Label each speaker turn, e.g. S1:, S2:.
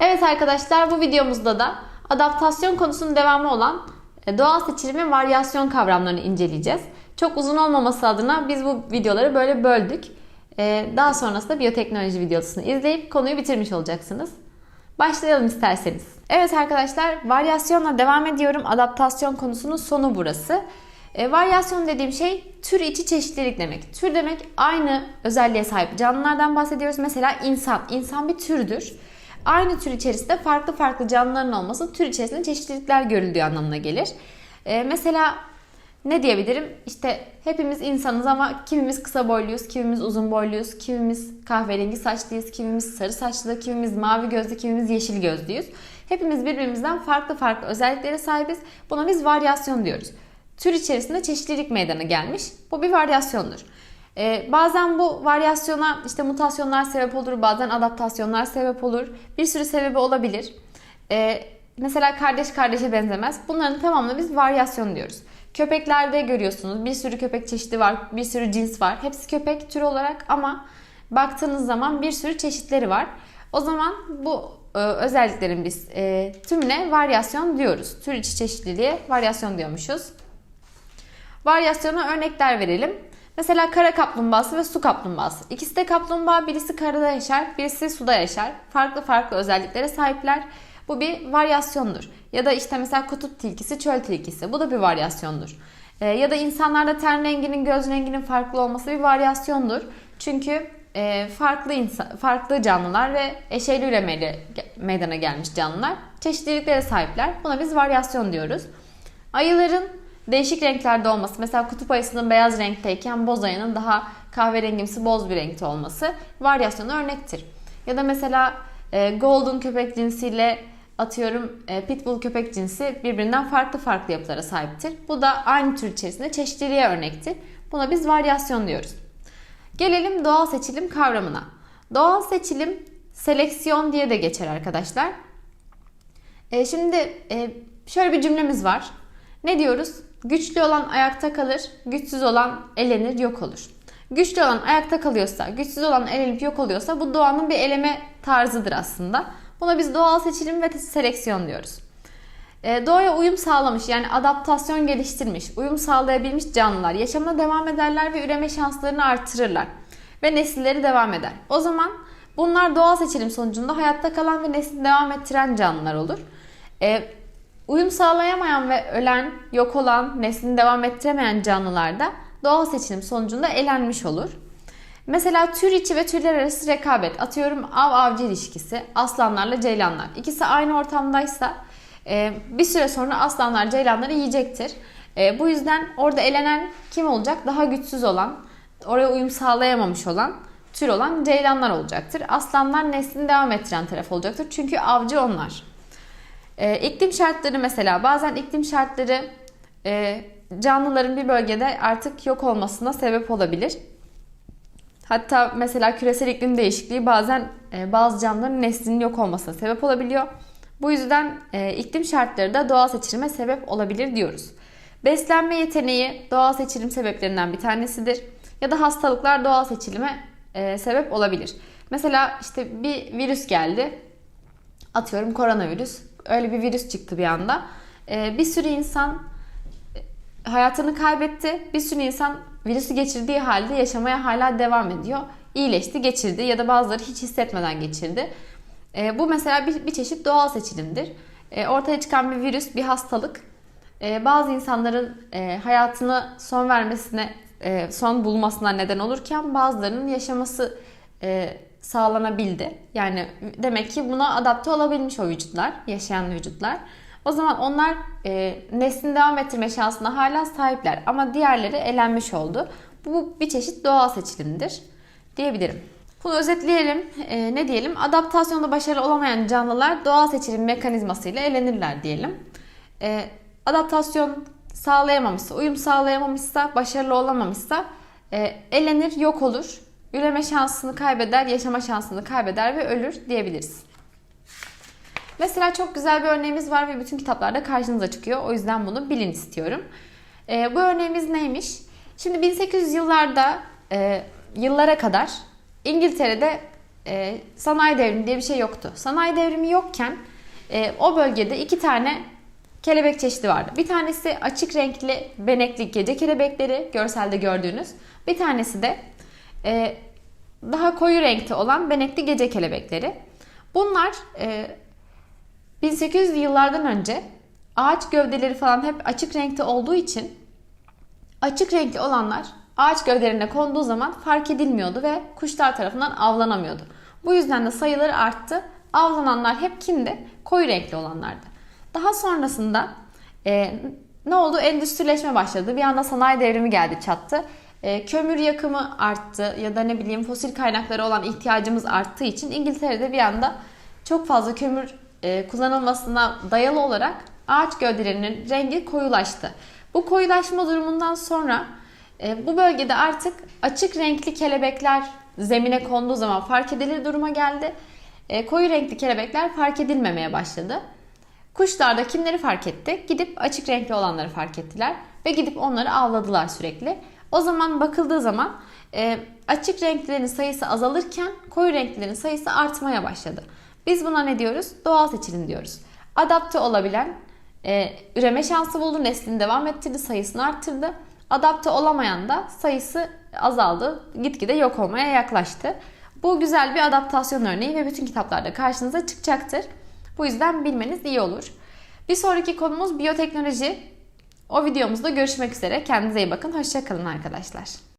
S1: Evet arkadaşlar bu videomuzda da adaptasyon konusunun devamı olan e, doğal seçilim ve varyasyon kavramlarını inceleyeceğiz. Çok uzun olmaması adına biz bu videoları böyle böldük. E, Daha sonrasında biyoteknoloji videosunu izleyip konuyu bitirmiş olacaksınız. Başlayalım isterseniz. Evet arkadaşlar varyasyonla devam ediyorum. Adaptasyon konusunun sonu burası. E, varyasyon dediğim şey tür içi çeşitlilik demek. Tür demek aynı özelliğe sahip canlılardan bahsediyoruz. Mesela insan. İnsan bir türdür. Aynı tür içerisinde farklı farklı canlıların olması tür içerisinde çeşitlilikler görüldüğü anlamına gelir. E, mesela ne diyebilirim? İşte hepimiz insanız ama kimimiz kısa boyluyuz, kimimiz uzun boyluyuz, kimimiz kahverengi saçlıyız, kimimiz sarı saçlı, kimimiz mavi gözlü, kimimiz yeşil gözlüyüz. Hepimiz birbirimizden farklı farklı özelliklere sahibiz. Buna biz varyasyon diyoruz. Tür içerisinde çeşitlilik meydana gelmiş. Bu bir varyasyondur. Ee, bazen bu varyasyona işte mutasyonlar sebep olur, bazen adaptasyonlar sebep olur. Bir sürü sebebi olabilir. Ee, mesela kardeş kardeşe benzemez. Bunların tamamına biz varyasyon diyoruz. Köpeklerde görüyorsunuz bir sürü köpek çeşidi var, bir sürü cins var. Hepsi köpek tür olarak ama baktığınız zaman bir sürü çeşitleri var. O zaman bu e, özelliklerin biz e, tümüne varyasyon diyoruz. Tür içi çeşitliliğe varyasyon diyormuşuz. Varyasyona örnekler verelim. Mesela kara kaplumbağası ve su kaplumbağası. İkisi de kaplumbağa, birisi karada yaşar, birisi suda yaşar. Farklı farklı özelliklere sahipler. Bu bir varyasyondur. Ya da işte mesela kutup tilkisi, çöl tilkisi. Bu da bir varyasyondur. Ee, ya da insanlarda ten renginin, göz renginin farklı olması bir varyasyondur. Çünkü e, farklı insan, farklı canlılar ve eşeğli üremeyle meydana gelmiş canlılar çeşitliliklere sahipler. Buna biz varyasyon diyoruz. Ayıların değişik renklerde olması, mesela kutup ayısının beyaz renkteyken boz ayının daha kahverengimsi boz bir renkte olması varyasyona örnektir. Ya da mesela e, golden köpek cinsiyle atıyorum e, pitbull köpek cinsi birbirinden farklı farklı yapılara sahiptir. Bu da aynı tür içerisinde çeşitliliğe örnektir. Buna biz varyasyon diyoruz. Gelelim doğal seçilim kavramına. Doğal seçilim seleksiyon diye de geçer arkadaşlar. E, şimdi e, şöyle bir cümlemiz var. Ne diyoruz? Güçlü olan ayakta kalır, güçsüz olan elenir, yok olur. Güçlü olan ayakta kalıyorsa, güçsüz olan elenip yok oluyorsa bu doğanın bir eleme tarzıdır aslında. Buna biz doğal seçilim ve seleksiyon diyoruz. E, doğaya uyum sağlamış yani adaptasyon geliştirmiş, uyum sağlayabilmiş canlılar yaşamına devam ederler ve üreme şanslarını artırırlar. Ve nesilleri devam eder. O zaman bunlar doğal seçilim sonucunda hayatta kalan ve neslini devam ettiren canlılar olur. E, uyum sağlayamayan ve ölen, yok olan, neslini devam ettiremeyen canlılarda doğal seçilim sonucunda elenmiş olur. Mesela tür içi ve türler arası rekabet. Atıyorum av avcı ilişkisi. Aslanlarla ceylanlar. İkisi aynı ortamdaysa e, bir süre sonra aslanlar ceylanları yiyecektir. E, bu yüzden orada elenen kim olacak? Daha güçsüz olan, oraya uyum sağlayamamış olan, tür olan ceylanlar olacaktır. Aslanlar neslini devam ettiren taraf olacaktır. Çünkü avcı onlar. E, iklim şartları mesela bazen iklim şartları e, canlıların bir bölgede artık yok olmasına sebep olabilir. Hatta mesela küresel iklim değişikliği bazen e, bazı canlıların neslinin yok olmasına sebep olabiliyor. Bu yüzden e, iklim şartları da doğal seçilime sebep olabilir diyoruz. Beslenme yeteneği doğal seçilim sebeplerinden bir tanesidir. Ya da hastalıklar doğal seçilime e, sebep olabilir. Mesela işte bir virüs geldi. Atıyorum koronavirüs. Öyle bir virüs çıktı bir anda. E, bir sürü insan e, hayatını kaybetti. Bir sürü insan virüsü geçirdiği halde yaşamaya hala devam ediyor. İyileşti, geçirdi ya da bazıları hiç hissetmeden geçirdi. E, bu mesela bir, bir çeşit doğal seçilimdir. E, ortaya çıkan bir virüs, bir hastalık e, bazı insanların e, hayatını son vermesine, e, son bulmasına neden olurken bazılarının yaşaması e, sağlanabildi. Yani demek ki buna adapte olabilmiş o vücutlar, yaşayan vücutlar. O zaman onlar e, neslini devam ettirme şansına hala sahipler ama diğerleri elenmiş oldu. Bu bir çeşit doğal seçilimdir diyebilirim. Bunu özetleyelim. E, ne diyelim? Adaptasyonda başarılı olamayan canlılar doğal seçilim mekanizmasıyla elenirler diyelim. E, adaptasyon sağlayamamışsa, uyum sağlayamamışsa, başarılı olamamışsa e, elenir, yok olur. Üreme şansını kaybeder, yaşama şansını kaybeder ve ölür diyebiliriz. Mesela çok güzel bir örneğimiz var ve bütün kitaplarda karşınıza çıkıyor. O yüzden bunu bilin istiyorum. E, bu örneğimiz neymiş? Şimdi 1800 yıllarda e, yıllara kadar İngiltere'de e, sanayi devrimi diye bir şey yoktu. Sanayi devrimi yokken e, o bölgede iki tane kelebek çeşidi vardı. Bir tanesi açık renkli benekli gece kelebekleri görselde gördüğünüz. Bir tanesi de e, daha koyu renkte olan benekli gece kelebekleri. Bunlar e, 1800'lü yıllardan önce ağaç gövdeleri falan hep açık renkte olduğu için açık renkli olanlar ağaç gövdelerine konduğu zaman fark edilmiyordu ve kuşlar tarafından avlanamıyordu. Bu yüzden de sayıları arttı. Avlananlar hep kimdi? Koyu renkli olanlardı. Daha sonrasında e, ne oldu? Endüstrileşme başladı. Bir anda sanayi devrimi geldi çattı. E, kömür yakımı arttı ya da ne bileyim fosil kaynakları olan ihtiyacımız arttığı için İngiltere'de bir anda çok fazla kömür e, kullanılmasına dayalı olarak ağaç gövdelerinin rengi koyulaştı. Bu koyulaşma durumundan sonra e, bu bölgede artık açık renkli kelebekler zemine konduğu zaman fark edilir duruma geldi. E, koyu renkli kelebekler fark edilmemeye başladı. Kuşlar da kimleri fark etti? Gidip açık renkli olanları fark ettiler ve gidip onları avladılar sürekli. O zaman bakıldığı zaman e, açık renklerin sayısı azalırken koyu renklerin sayısı artmaya başladı. Biz buna ne diyoruz? Doğal seçilim diyoruz. Adapte olabilen e, üreme şansı buldu, neslini devam ettirdi, sayısını arttırdı. Adapte olamayan da sayısı azaldı, gitgide yok olmaya yaklaştı. Bu güzel bir adaptasyon örneği ve bütün kitaplarda karşınıza çıkacaktır. Bu yüzden bilmeniz iyi olur. Bir sonraki konumuz biyoteknoloji. O videomuzda görüşmek üzere. Kendinize iyi bakın. Hoşçakalın arkadaşlar.